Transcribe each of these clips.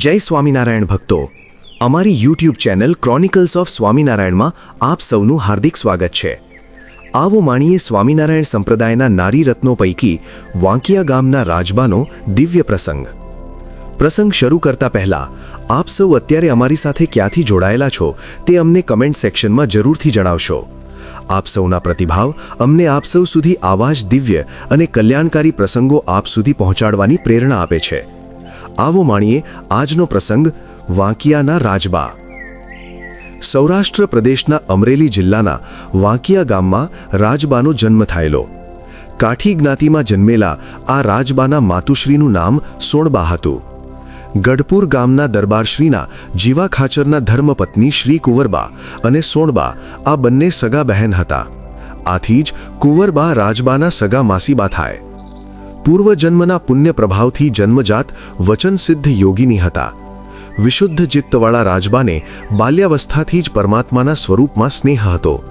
જય સ્વામિનારાયણ ભક્તો. અમારી યુટ્યુબ ચેનલ ક્રોનિકલ્સ ઓફ સ્વામિનારાયણમાં આપ સૌનું હાર્દિક સ્વાગત છે. આવો માણીએ સ્વામિનારાયણ સંપ્રદાયના નારી રત્નો પૈકી વાંકિયા ગામના રાજબાનો દિવ્ય પ્રસંગ. પ્રસંગ શરૂ કરતા પહેલા, આપ સૌ અત્યારે અમારી સાથે ક્યાંથી જોડાયેલા છો તે અમને કમેન્ટ સેક્શનમાં જરૂરથી જણાવશો. આપ સૌના પ્રતિભાવ અમને આપ સૌ સુધી આવા જ દિવ્ય અને કલ્યાણકારી પ્રસંગો આપ સુધી પહોંચાડવાની પ્રેરણા આપે છે. આવો માણીએ આજનો પ્રસંગ વાંકિયાના રાજબા. સૌરાષ્ટ્ર પ્રદેશના અમરેલી જિલ્લાના વાંકિયા ગામમાં રાજબાનો જન્મ થયેલો. કાઠી જ્ઞાતિમાં જન્મેલા આ રાજબાના માતુશ્રીનું નામ સોણબા હતું. ગઢપુર ગામના દરબારશ્રીના જીવા ખાચરના ધર્મપત્ની શ્રી કુંવરબા અને સોણબા આ બંને સગા બહેન હતા. આથી જ કુંવરબા રાજબાના સગા માસીબા થાય. પૂર્વજન્મના પુણ્ય પ્રભાવથી જન્મજાત વચનસિદ્ધ યોગીની હતા. વિશુદ્ધ ચિત્તવાળા રાજબાને બાલ્યાવસ્થાથી જ પરમાત્માના સ્વરૂપમાં સ્નેહ હતો.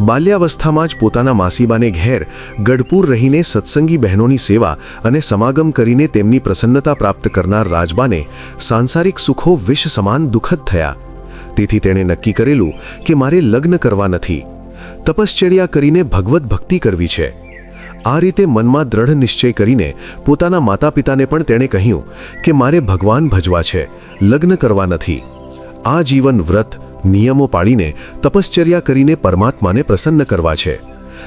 બાલ્યાવસ્થામાં જ પોતાના માસીબાને ઘેર ગઢપુર રહીને સત્સંગી બહેનોની સેવા અને સમાગમ કરીને તેમની પ્રસન્નતા પ્રાપ્ત કરનાર રાજબાને સાંસારિક સુખો વિષ સમાન દુઃખદ થયા. તેથી તેણે નક્કી કરેલું કે મારે લગ્ન કરવા નથી. તપશ્ચર્યા કરીને ભગવત ભક્તિ કરવી છે. આ રીતે મનમાં દ્રઢ નિશ્ચય કરીને પોતાના માતા પિતાને પણ તેણે કહ્યું કે મારે ભગવાન ભજવા છે, લગ્ન કરવા નથી. આ જીવન વ્રત, નિયમો પાળીને તપશ્ચર્યા કરીને પરમાત્માને પ્રસન્ન કરવા છે.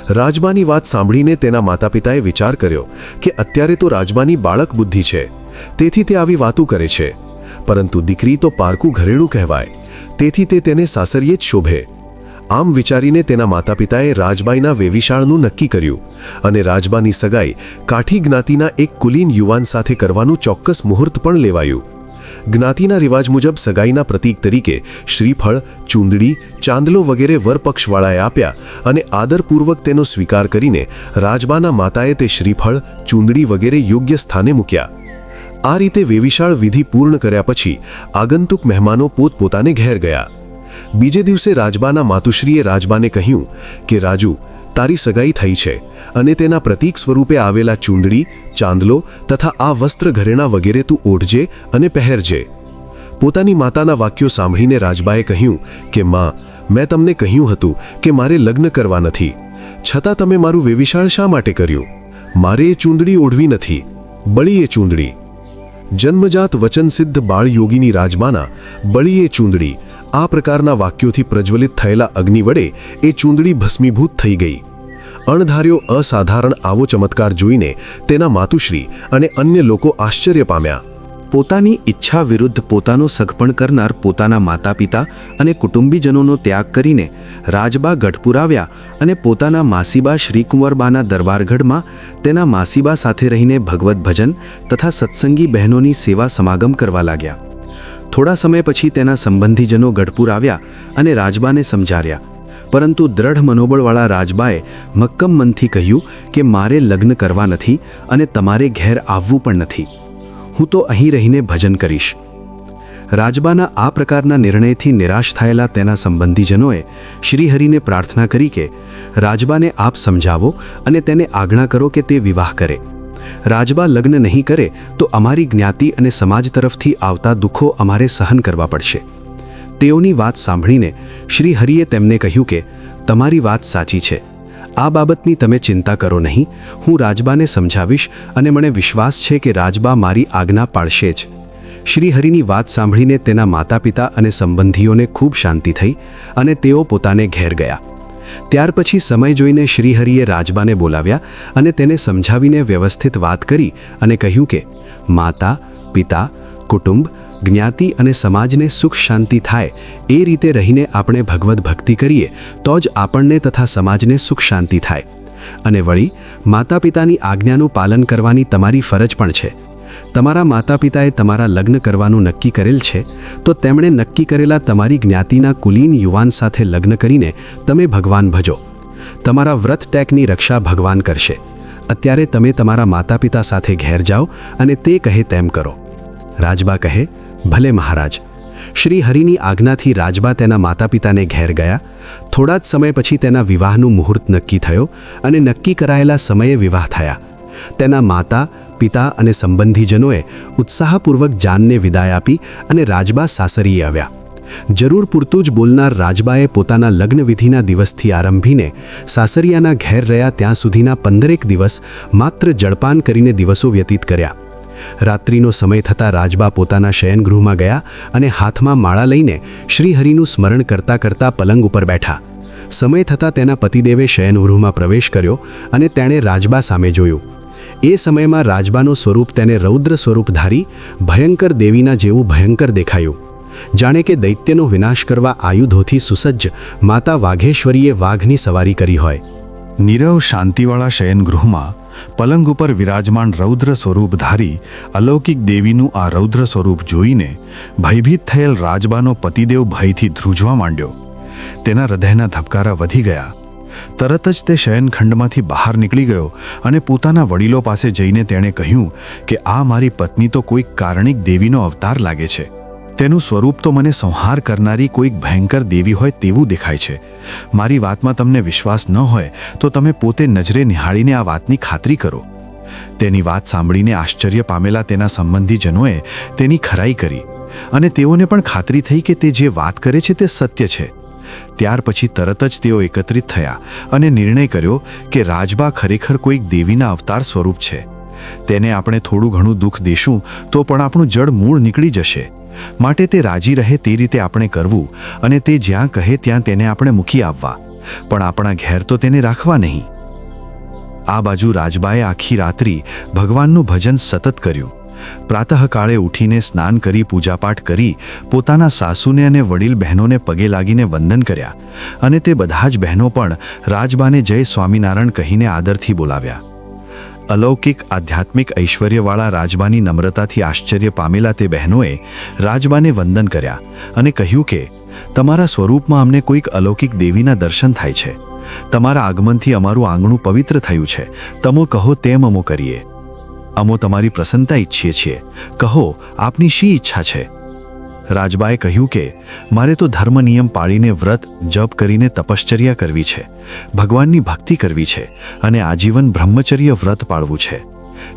રાજબાની વાત સાંભળીને તેના માતા પિતાએ વિચાર કર્યો કે અત્યારે તો રાજબાની બાળક બુદ્ધિ છે, તેથી તે આવી વાતો કરે છે. પરંતુ દીકરી તો પારકું ઘરેણું કહેવાય, તેથી તે તેને સાસરીએ જ શોભે. આમ વિચારીને તેના માતા પિતાએ રાજબાઈના વેવિશાળનું નક્કી કર્યું અને રાજબાની સગાઈ કાઠી જ્ઞાતિના એક કુલીન યુવાન સાથે કરવાનું ચોક્કસ મુહૂર્ત પણ લેવાયું. જ્ઞાતિના રિવાજ મુજબ સગાઈના પ્રતીક તરીકે શ્રીફળ, ચૂંદડી, ચાંદલો વગેરે વરપક્ષવાળાએ આપ્યા અને આદરપૂર્વક તેનો સ્વીકાર કરીને રાજબાના માતાએ તે શ્રીફળ, ચૂંદડી વગેરે યોગ્ય સ્થાને મૂક્યા. આ રીતે વેવિશાળ વિધિ પૂર્ણ કર્યા પછી આગંતુક મહેમાનો પોતપોતાને ઘેર ગયા. બીજે દિવસે રાજબાના માતુશ્રીએ રાજબાને કહ્યું કે, રાજુ, તારી સગાઈ થઈ છે અને તેના પ્રતીક સ્વરૂપે આવેલા ચૂંદડી, ચાંદલો તથા આ વસ્ત્ર ઘરેણા વગેરે તું ઓઢજે અને પહેરજે. પોતાની માતાના વાક્યો સાંભળીને રાજબાએ કહ્યું કે, માં, મેં તમને કહ્યું હતું કે મારે લગ્ન કરવા નથી. છતાં તમે મારું વેવિશાળ શા માટે કર્યું? મારે એ ચૂંદડી ઓઢવી નથી. બળી એ ચૂંદડી. જન્મજાત વચનસિદ્ધ બાળયોગીની રાજમાના બળી એ ચૂંદડી આ પ્રકારના વાક્યોથી પ્રજ્વલિત થયેલા અગ્નિ વડે એ ચૂંદડી ભસ્મીભૂત થઈ ગઈ. અણધાર્યો અસાધારણ આવો ચમત્કાર જોઈને તેના માતુશ્રી અને અન્ય લોકો આશ્ચર્ય પામ્યા. પોતાની ઈચ્છા વિરુદ્ધ પોતાનો સગપણ કરનાર પોતાના માતા પિતા અને કુટુંબીજનોનો ત્યાગ કરીને રાજબા ગઢપુર આવ્યા અને પોતાના માસીબા શ્રીકુંવરબાના દરબારગઢમાં તેના માસીબા સાથે રહીને ભગવત ભજન તથા સત્સંગી બહેનોની સેવા સમાગમ કરવા લાગ્યા. થોડા સમય પછી તેના સંબંધીજનો ગઢપુર આવ્યા અને રાજબાને સમજાર્યા. પરંતુ દ્રઢ મનોબળવાળા રાજબાએ મક્કમ મનથી કહ્યું કે મારે લગ્ન કરવા નથી અને તમારે ઘેર આવવું પણ નથી. હું તો અહીં રહીને ભજન કરીશ. રાજબાના આ પ્રકારના નિર્ણયથી નિરાશ થયેલા તેના સંબંધીજનોએ શ્રીહરિને પ્રાર્થના કરી કે રાજબાને આપ સમજાવો અને તેને આજ્ઞા કરો કે તે વિવાહ કરે. રાજબા લગ્ન નહીં કરે તો અમારી જ્ઞાતિ અને સમાજ તરફથી આવતા દુઃખો અમારે સહન કરવા પડશે. તેઓની વાત સાંભળીને શ્રી હરિએ તેમને કહ્યું કે, તમારી વાત સાચી છે. આ બાબતની તમે ચિંતા કરો નહીં. હું રાજબાને સમજાવીશ અને મને વિશ્વાસ છે કે રાજબા મારી આજ્ઞા પાળશે જ. શ્રીહરિની વાત સાંભળીને તેના માતા પિતા અને સંબંધીઓને ખૂબ શાંતિ થઈ અને તેઓ પોતાને ઘેર ગયા. ત્યાર પછી સમય જોઈને શ્રીહરિએ રાજબાને બોલાવ્યા અને તેને સમજાવીને વ્યવસ્થિત વાત કરી અને કહ્યું કે, માતા, પિતા, કુટુંબ, જ્ઞાતિ અને સમાજને સુખ શાંતિ થાય, એ રીતે રહીને આપણે ભગવદ્ ભક્તિ કરીએ, તો જ આપણને તથા સમાજને સુખ શાંતિ થાય. અને વળી માતા પિતાની આજ્ઞાનું પાલન કરવાની તમારી ફરજ પણ છે. તમારા માતા પિતાએ તમારા લગ્ન કરવાનું નક્કી કરેલ છે, તો તેમણે નક્કી કરેલા તમારી જ્ઞાતિના કુલીન યુવાન સાથે લગ્ન કરીને તમે ભગવાન ભજો. તમારા વ્રત ટેકની રક્ષા ભગવાન કરશે. અત્યારે તમે તમારા માતા પિતા સાથે ઘેર જાઓ અને તે કહે તેમ કરો. રાજબા કહે, ભલે મહારાજ. શ્રી હરિની આજ્ઞાથી રાજબા તેના માતા પિતાને ઘેર ગયા. થોડા જ સમય પછી તેના વિવાહનું મુહૂર્ત નક્કી થયો અને નક્કી કરાયેલા સમયે વિવાહ થયા. તેના માતા પિતા અને સંબંધીજનોએ ઉત્સાહપૂર્વક જાનને વિદાય આપી અને રાજબા સાસરીએ આવ્યા. જરૂર પૂરતું જ બોલનાર રાજબાએ પોતાના લગ્નવિધિના દિવસથી આરંભીને સાસરિયાના ઘેર રહ્યા ત્યાં સુધીના પંદરેક દિવસ માત્ર જળપાન કરીને દિવસો વ્યતીત કર્યા. રાત્રિનો સમય થતાં રાજબા પોતાના શયનગૃહમાં ગયા અને હાથમાં માળા લઈને શ્રીહરિનું સ્મરણ કરતા કરતા પલંગ ઉપર બેઠા. સમય થતાં તેના પતિદેવે શયનગૃહમાં પ્રવેશ કર્યો અને તેણે રાજબા સામે જોયું. એ સમયમાં રાજબાનું સ્વરૂપ તેને રૌદ્ર સ્વરૂપ ધારી ભયંકર દેવીના જેવું ભયંકર દેખાયું. જાણે કે દૈત્યનો વિનાશ કરવા આયુધોથી સુસજ્જ માતા વાઘેશ્વરીએ વાઘની સવારી કરી હોય. નીરવ શાંતિવાળા શયનગૃહમાં પલંગ ઉપર વિરાજમાન રૌદ્ર સ્વરૂપ ધારી અલૌકિક દેવીનું આ રૌદ્ર સ્વરૂપ જોઈને ભયભીત થયેલ રાજબાનો પતિદેવ ભયથી ધ્રુજવા માંડ્યો. તેના હૃદયના ધબકારા વધી ગયા. તરત જ તે શયનખંડમાંથી બહાર નીકળી ગયો અને પોતાના વડીલો પાસે જઈને તેણે કહ્યું કે આ મારી પત્ની તો કોઈક કારણિક દેવીનો અવતાર લાગે છે. તેનું સ્વરૂપ તો મને સંહાર કરનારી કોઈક ભયંકર દેવી હોય તેવું દેખાય છે. મારી વાતમાં તમને વિશ્વાસ ન હોય તો તમે પોતે નજરે નિહાળીને આ વાતની ખાતરી કરો. તેની વાત સાંભળીને આશ્ચર્ય પામેલા તેના સંબંધીજનોએ તેની ખરાઈ કરી અને તેઓને પણ ખાતરી થઈ કે તે જે વાત કરે છે તે સત્ય છે. ત્યાર પછી તરત જ તેઓ એકત્રિત થયા અને નિર્ણય કર્યો કે રાજબા ખરેખર કોઈક દેવીના અવતાર સ્વરૂપ છે. તેને આપણે થોડું ઘણું દુઃખ દેશું તો પણ આપણું જડ મૂળ નીકળી જશે. માટે તે રાજી રહે તે રીતે આપણે કરવું અને તે જ્યાં કહે ત્યાં તેને આપણે મૂકી આવવા. પણ આપણા ઘેર તો તેને રાખવા નહીં. આ બાજુ રાજબાએ આખી રાત્રિ ભગવાનનું ભજન સતત કર્યું. પ્રાતઃકાળે ઉઠીને સ્નાન કરી, પૂજાપાઠ કરી, પોતાના સાસુને અને વડીલ બહેનોને પગે લાગીને વંદન કર્યા અને તે બધા જ બહેનો પણ રાજબાને જય સ્વામિનારાયણ કહીને આદરથી બોલાવ્યા. અલૌકિક, આધ્યાત્મિક ઐશ્વર્યવાળા રાજબાની નમ્રતાથી આશ્ચર્ય પામેલા તે બહેનોએ રાજબાને વંદન કર્યા અને કહ્યું કે, તમારા સ્વરૂપમાં અમને કોઈક અલૌકિક દેવીના દર્શન થાય છે. તમારા આગમનથી અમારું આંગણું પવિત્ર થયું છે. તમો કહો તેમ અમો કરીએ. અમો તમારી પ્રસન્નતા ઈચ્છીએ છીએ. કહો, આપની શી ઈચ્છા છે? રાજબાએ કહ્યું કે, મારે તો ધર્મ નિયમ પાળીને વ્રત, જપ કરીને તપશ્ચર્યા કરવી છે. ભગવાનની ભક્તિ કરવી છે અને આજીવન બ્રહ્મચર્ય વ્રત પાળવું છે.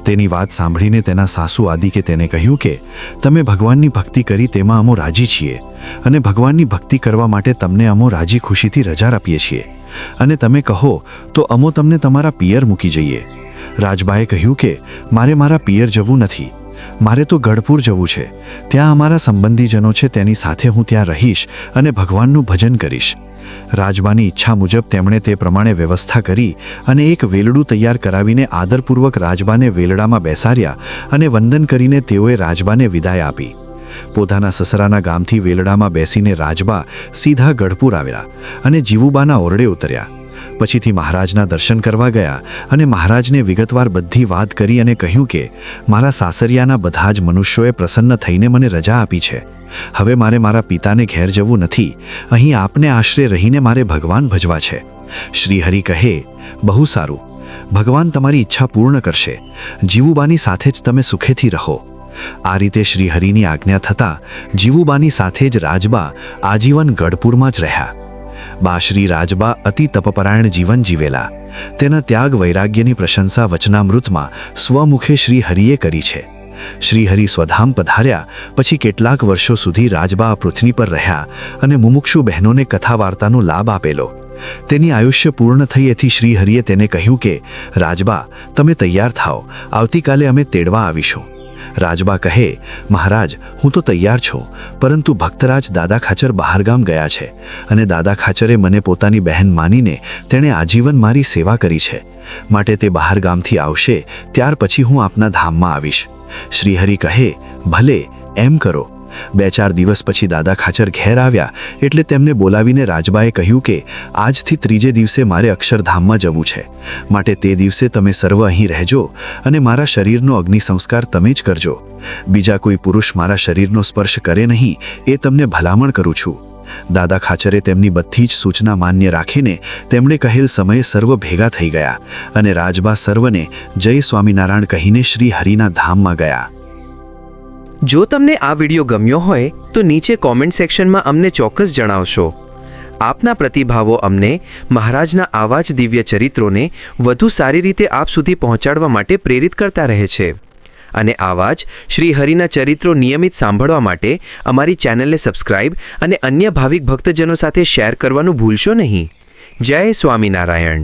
તેની વાત સાંભળીને તેના સાસુ આદિકે તેને કહ્યું કે, તમે ભગવાનની ભક્તિ કરી તેમાં અમો રાજી છીએ અને ભગવાનની ભક્તિ કરવા માટે તમને અમો રાજી ખુશીથી રજા આપીએ છીએ. અને તમે કહો, તો અમો તમને તમારા પિયર મૂકી જઈએ. રાજબાએ કહ્યું કે, મારે મારા પિયર જવું નથી. મારે તો ગઢપુર જવું છે. ત્યાં અમારા સંબંધીજનો છે, તેની સાથે હું ત્યાં રહીશ અને ભગવાનનું ભજન કરીશ. રાજબાની ઈચ્છા મુજબ તેમણે તે પ્રમાણે વ્યવસ્થા કરી અને એક વેલડું તૈયાર કરાવીને આદરપૂર્વક રાજબાને વેલડામાં બેસાડ્યા અને વંદન કરીને તેઓએ રાજબાને વિદાય આપી. પોતાના સસરાના ગામથી વેલડામાં બેસીને રાજબા સીધા ગઢપુર આવ્યા અને જીવુબાના ઓરડે ઉતર્યા. પછીથી મહારાજના દર્શન કરવા ગયા અને મહારાજને વિગતવાર બધી વાત કરી અને કહ્યું કે, મારા સાસરિયાના બધા જ મનુષ્યોએ પ્રસન્ન થઈને મને રજા આપી છે. હવે મારે મારા પિતાને ઘેર જવું નથી. અહીં આપને આશરે રહીને મારે ભગવાન ભજવા છે. શ્રીહરિ કહે, બહુ સારું. ભગવાન તમારી ઈચ્છા પૂર્ણ કરશે. જીવુબાની સાથે જ તમે સુખેથી રહો. આ રીતે શ્રીહરિની આજ્ઞા થતાં જીવુબાની સાથે જ રાજબા આજીવન ગઢપુરમાં જ રહ્યા. બા શ્રી રાજબા અતિ તપપરાયણ જીવન જીવેલા. તેના ત્યાગ વૈરાગ્યની પ્રશંસા વચનામૃતમાં સ્વમુખે શ્રી હરિએ કરી છે. શ્રીહરિ સ્વધામ પધાર્યા, પછી કેટલાક વર્ષો સુધી રાજબા પૃથ્વી પર રહ્યા અને મુમુક્ષુ બહેનોને કથા વાર્તાનો લાભ આપેલો. તેની આયુષ્ય પૂર્ણ થઈ એથી શ્રીહરિએ તેને કહ્યું કે, રાજબા, તમે તૈયાર થાઓ. આવતીકાલે અમે તેડવા આવીશું. રાજબા કહે, મહારાજ, હું તો તૈયાર છું, પરંતુ ભક્તરાજ દાદા ખાચર બહારગામ ગયા છે અને દાદા ખાચરે મને પોતાની બહેન માનીને તેણે આજીવન મારી સેવા કરી છે. માટે તે બહારગામથી આવશે, ત્યાર પછી હું આપના ધામમાં આવીશ. શ્રીહરિ કહે, ભલે, એમ કરો. બે ચાર દિવસ પછી દાદા ખાચર ઘેર આવ્યા એટલે તેમને બોલાવીને રાજબાએ કહ્યું કે, આજથી ત્રીજે દિવસે મારે અક્ષરધામમાં જવું છે. માટે તે દિવસે તમે સર્વ અહીં રહેજો અને મારા શરીરનો અગ્નિ સંસ્કાર તમે જ કરજો. બીજા કોઈ પુરુષ મારા શરીરનો સ્પર્શ કરે નહીં, એ તમને ભલામણ કરું છું. દાદા ખાચરે તેમની બધી જ સૂચના માન્ય રાખીને તેમણે કહેલ સમયે સર્વ ભેગા થઈ ગયા અને રાજબા સર્વને જય સ્વામિનારાયણ કહીને શ્રી હરિના ધામમાં ગયા. જો તમને આ વિડિયો ગમ્યો હોય, તો નીચે કોમેન્ટ સેક્શનમાં અમને ચોક્કસ જણાવશો. આપના પ્રતિભાવો અમને મહારાજના આવા જ દિવ્ય ચરિત્રોને વધુ સારી રીતે આપ સુધી પહોંચાડવા માટે પ્રેરિત કરતા રહે છે. અને આવા જ શ્રી હરિના ચરિત્રો નિયમિત સાંભળવા માટે અમારી ચેનલને સબસ્ક્રાઇબ અને અન્ય ભાવિક ભક્તજનો સાથે શેર કરવાનું ભૂલશો નહીં. જય સ્વામિનારાયણ.